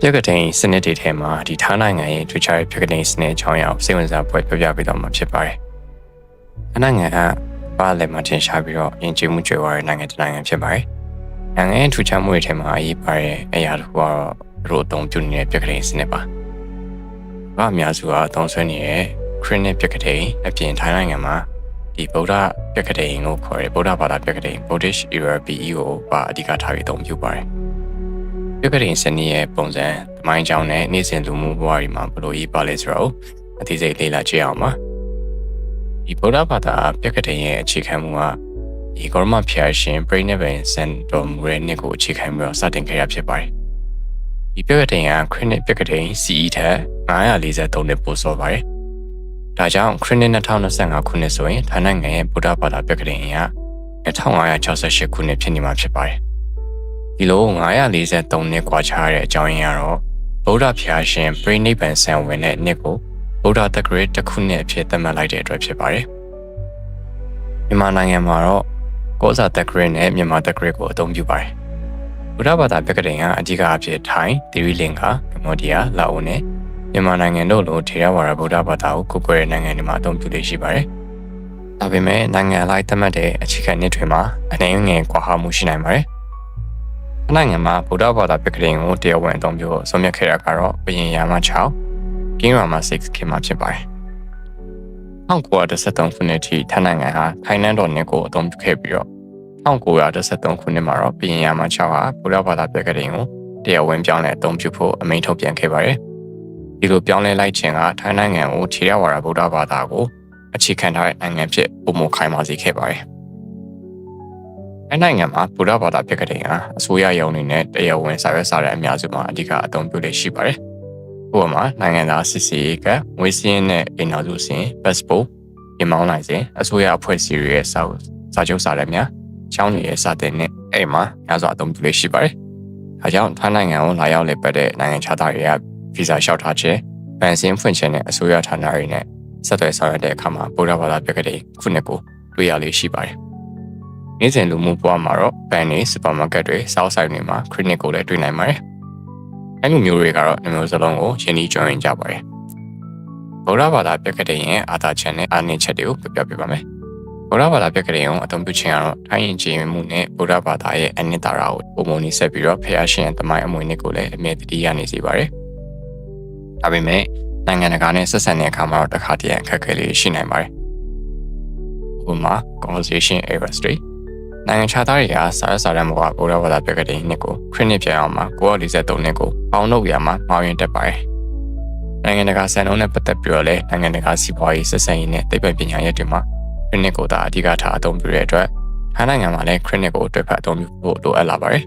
ပြက်ကတိန်စနစ်တွေထဲမှာဒီထားနိုင်ငံရဲ့ထွေချတဲ့ပြက်ကတိန်စနစ်အကြောင်းအရာကိုစိတ်ဝင်စားဖွယ်ပြပြပေးတော့မှာဖြစ်ပါတယ်။ထားနိုင်ငံကပါလက်မှာထင်ရှားပြီးတော့ယဉ်ကျေးမှုကြွယ်ဝတဲ့နိုင်ငံတစ်နိုင်ငံဖြစ်ပါတယ်။နိုင်ငံရဲ့ထူးခြားမှုတွေထဲမှာအရေးပါတဲ့အရာတစ်ခုကတော့သူတို့အသုံးပြုနေတဲ့ပြက်ကတိန်စနစ်ပါ။ဘာအများစုကအသုံးဆွဲနေတဲ့ခရစ်နစ်ပြက်ကတိန်အပြင်ထိုင်းနိုင်ငံမှာဒီဗုဒ္ဓပြက်ကတိန်လို့ခေါ်တဲ့ဗုဒ္ဓဘာသာပြက်ကတိန် Buddhist Era BE ကိုပါအဓိကထားပြီးအသုံးပြုပါတယ်။ ပြက်ကတင်စနစ်ရဲ့ပုံစံသမိုင်းကြောင်းနဲ့နေ့စဉ်လူမှုဘဝတွေမှာဘယ်လိုရေးပါလဲဆိုတော့အသေးစိတ်လေ့လာကြည့်အောင်ပါဒီဗုဒ္ဓဘာသာပြက်ကတင်ရဲ့အခြေခံမှုကဒီကောရမဖျာရှင်ပြိနေဗန်စန်တော်မူရဲ့နှစ်ကိုအခြေခံပြီးတော့စတင်ခဲ့ရဖြစ်ပါတယ်ဒီပြက်ကတင်ကခရစ်နစ်ပြက်ကတင် CE ထက်943နှစ်ပိုစောပါတယ်ဒါကြောင့်ခရစ်နစ်2025ခုနှစ်ဆိုရင်ဌာနနိုင်ငံရဲ့ဗုဒ္ဓဘာသာပြက်ကတင်က1568ခုနှစ်ဖြစ်နေမှာဖြစ်ပါတယ် ဒီလို943နှစ်ကွာခြားတဲ့အကြောင်းရင်းကတော့ဗုဒ္ဓဖျားရှင်ပြိနိဗ္ဗာန်ဆံဝင်တဲ့နှစ်ကိုဗုဒ္ဓတက္ကရာတစ်ခုနှစ်အဖြစ်သတ်မှတ်လိုက်တဲ့အတွက်ဖြစ်ပါတယ်။မြန်မာနိုင်ငံမှာတော့ကောဇာတက္ကရာနဲ့မြန်မာတက္ကရာကိုအသုံးပြုပါတယ်။ဗုဒ္ဓဘာသာပြက္ခဒိန်ကအကြီးအကျယ်ထိုင်း၊သီရိလင်္ကာ၊ကမ္ဘောဒီးယား၊လာအိုနဲ့မြန်မာနိုင်ငံတို့လိုထေရဝါဒဗုဒ္ဓဘာသာကိုကိုကိုယ်ရဲ့နိုင်ငံတွေမှာအသုံးပြုလေ့ရှိပါတယ်။ဒါပေမဲ့နိုင်ငံအလိုက်သတ်မှတ်တဲ့အခြေခံနှစ်တွေမှာအနှိမ်ငယ်ကွာဟမှုရှိနိုင်ပါတယ်။ နိုင်ငံမှာဗုဒ္ဓဘာသာပြက္ခရင်ကိုတရားဝင်အသုံးပြုဆုံးဖြတ်ခဲ့တာကတော့ဘရင်ရာမ6ကင်းရာမ6ခင်မှာဖြစ်ပါတယ်။1913ခုနှစ်ထိထိုင်းနိုင်ငံဟာထိုင်းနန်းတော်နှစ်ကိုအသုံးပြုခဲ့ပြီးတော့1913ခုနှစ်မှာတော့ဘရင်ရာမ6ဟာဗုဒ္ဓဘာသာပြက္ခရင်ကိုတရားဝင်ပြောင်းလဲအသုံးပြုဖို့အမိန့်ထုတ်ပြန်ခဲ့ပါတယ်။ဒီလိုပြောင်းလဲလိုက်ခြင်းကထိုင်းနိုင်ငံကိုခြေရဝါဒဗုဒ္ဓဘာသာကိုအခြေခံထားတဲ့နိုင်ငံဖြစ်ပုံမခိုင်မာစေခဲ့ပါတယ်။ အဲနိုင်ငံမှာဗုဒ္ဓဘာသာပြက္ခဒိန်ဟာအစိုးရရုံးတွေနဲ့တရားဝင်စာရွက်စာတမ်းအများစုမှာအဓိကအသုံးပြုလေရှိပါတယ်။ဥပမာနိုင်ငံသားစစ်စီကငွေစင်းနဲ့အိမ်တော်စုစင် passport ပြင်မောင်းနိုင်စဉ်အစိုးရအဖွဲ့အစည်းတွေရဲ့စာစာချုပ်စာတမ်းများချောင်းတွေရဲ့စာတင်နဲ့အဲ့မှာများစွာအသုံးပြုလေရှိပါတယ်။ဒါကြောင့်ထိုင်းနိုင်ငံကိုလာရောက်လည်ပတ်တဲ့နိုင်ငံခြားသားတွေကဗီဇာလျှောက်ထားခြင်းဗန်စင်းဖွင့်ခြင်းနဲ့အစိုးရဌာနတွေနဲ့ဆက်သွယ်ဆောင်ရွက်တဲ့အခါမှာဗုဒ္ဓဘာသာပြက္ခဒိန်ခုနှစ်ကိုတွေ့ရလေရှိပါတယ်။ နေ့စဉ်လူမှုဘဝမှာတော့ဘဏ်တွေစူပါမားကတ်တွေစောက်ဆိုင်တွေမှာခရစ်နစ်ကိုလည်းတွေ့နိုင်ပါတယ်။အဲလိုမျိုးတွေကတော့နှမျိုးစလုံးကိုရှင်းပြီးကြွရင်ကြပါတယ်။ဗုဒ္ဓဘာသာပြက္ခဒိန်ရဲ့အာသာချက်နဲ့အာနိချက်တွေကိုပြပြပေးပါမယ်။ဗုဒ္ဓဘာသာပြက္ခဒိန်ကိုအသုံးပြုခြင်းကတော့ထိုင်းရင်ကျေးမှုနဲ့ဗုဒ္ဓဘာသာရဲ့အနှစ်သာရကိုပုံမှန်နေဆက်ပြီးတော့ဖျားရှင်ရဲ့တမိုင်းအမွေအနှစ်ကိုလည်းအမြဲတည်းရနေစေပါတယ်။ဒါပေမဲ့နိုင်ငံတကာနဲ့ဆက်ဆံတဲ့အခါမှာတော့တစ်ခါတည်းအခက်အခဲလေးရှိနိုင်ပါတယ်။ဥပမာ conversation errors တွေ နိုင်ငံခြားသားတွေကစာရစာရန်ဘောကဗုဒ္ဓဘာသာပြကတိနှစ်ကိုခရစ်နှစ်ပြန်အောင်မှာ943နှစ်ကိုပေါင်းလုပ်ရမှာမောင်းရင်တက်ပါတယ်။နိုင်ငံတကာစံနှုန်းနဲ့ပတ်သက်ပြီးတော့လည်းနိုင်ငံတကာစီးပွားရေးဆက်ဆံရေးနဲ့သိပ္ပံပညာရပ်တွေမှာခရစ်နှစ်ကိုသာအဓိကထားအသုံးပြုတဲ့အတွက်ထိုင်းနိုင်ငံမှာလည်းခရစ်နှစ်ကိုအတွက်ဖတ်အသုံးပြုဖို့လိုအပ်လာပါတယ်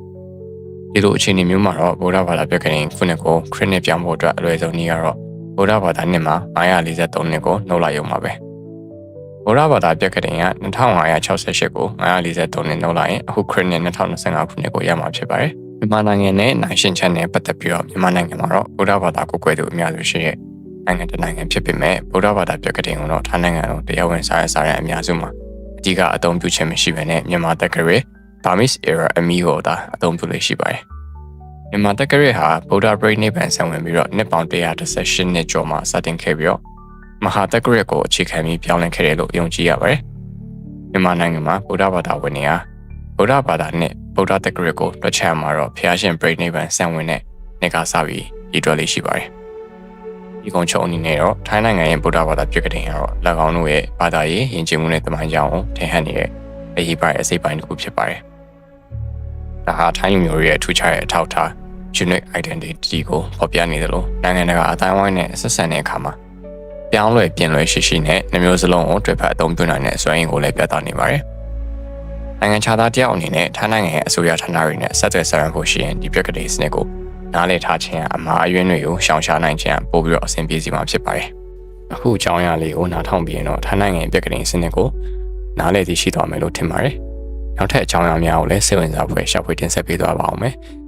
။ဒီလိုအခြေအနေမျိုးမှာတော့ဗုဒ္ဓဘာသာပြကတိခုနှစ်ကိုခရစ်နှစ်ပြောင်းဖို့အတွက်အလွယ်ဆုံးနည်းကတော့ဗုဒ္ဓဘာသာနှစ်မှာ943နှစ်ကိုနှုတ်လိုက်ရုံပါပဲ။ ဗုဒ္ဓဘာသာပြက်ကတင်က2568ကို943နှစ်နှုတ်လိုက်ရင်အခုခရစ်နှစ်2025ခုနှစ်ကိုရမှာဖြစ်ပါတယ်။မြန်မာနိုင်ငံနဲ့နိုင်ရှင်ချန်နဲ့ပတ်သက်ပြီးတော့မြန်မာနိုင်ငံမှာတော့ဗုဒ္ဓဘာသာကိုကွယ်သူအများစုရှိတဲ့နိုင်ငံတနိုင်ငံဖြစ်ပေမဲ့ဗုဒ္ဓဘာသာပြက်ကတင်ကတော့ထိုင်းနိုင်ငံတော်တရားဝင်စာရစာရန်အများစုမှာအဓိကအသုံးပြုခြင်းမရှိဘဲနဲ့မြန်မာတက္ကရာ Burmese era အမီကိုသာအသုံးပြုလို့ရှိပါတယ်။မြန်မာတက္ကရာဟာဗုဒ္ဓပရိနိဗ္ဗာန်ဆံဝင်ပြီးတော့နှစ်ပေါင်း118နှစ်ကျော်မှစတင်ခဲ့ပြီးတော့ မဟာတက္ကရာကိုအခြေခံပြီးပြောင်းလဲခဲ့တယ်လို့ယုံကြည်ရပါတယ်။မြန်မာနိုင်ငံမှာဗုဒ္ဓဘာသာဝင်တွေဟာဗုဒ္ဓဘာသာနဲ့ဗုဒ္ဓတက္ကရာကိုတွက်ချက်မှာတော့ဖျားရှင်ပြိနိဗ္ဗာန်ဆံဝင်တဲ့နေ့ကစပြီးရည်တွက်လေးရှိပါတယ်။ဒီကုန်းချုံအနေနဲ့တော့ထိုင်းနိုင်ငံရဲ့ဗုဒ္ဓဘာသာပြည့်ကတဲ့ကတော့၎င်းတို့ရဲ့ဘာသာရေးယဉ်ကျေးမှုနဲ့တမန်ကြောင်းကိုထင်ဟပ်နေတဲ့အရေးပါတဲ့အစိပ်ပိုင်းတစ်ခုဖြစ်ပါတယ်။ဒါဟာထိုင်းလူမျိုးရဲ့အထူးခြားတဲ့အထောက်အထား unique identity ကိုဖော်ပြနေတယ်လို့နိုင်ငံတကာအတိုင်းဝိုင်းနဲ့ဆက်ဆံတဲ့အခါမှာ ပြောင်းလဲပြင်လွယ်ရှိရှိနဲ့နှမျိုးစလုံးကိုတွေ့ဖက်အသုံးပြုနိုင်တဲ့စွမ်းရည်ကိုလည်းပြသနေပါတယ်။နိုင်ငံခြားသားတယောက်အနေနဲ့ထိုင်းနိုင်ငံရဲ့အစိုးရဌာနတွေနဲ့ဆက်သွယ်ဆောင်ရွက်ဖို့ရှိရင်ဒီပြက်ကလေးစနစ်ကိုနားလည်ထားခြင်းအမှားအယွင်းတွေကိုရှောင်ရှားနိုင်ခြင်းပို့ပြီးတော့အဆင်ပြေစီမှာဖြစ်ပါတယ်။အခုအကြောင်းအရာလေးကိုနားထောင်ပြီးရင်တော့ထိုင်းနိုင်ငံရဲ့ပြက်ကလေးစနစ်ကိုနားလည်သိရှိသွားမယ်လို့ထင်ပါတယ်။နောက်ထပ်အကြောင်းအရာများကိုလည်းစိတ်ဝင်စားဖွယ်ရှာဖွေတင်ဆက်ပေးသွားပါအောင်မယ်။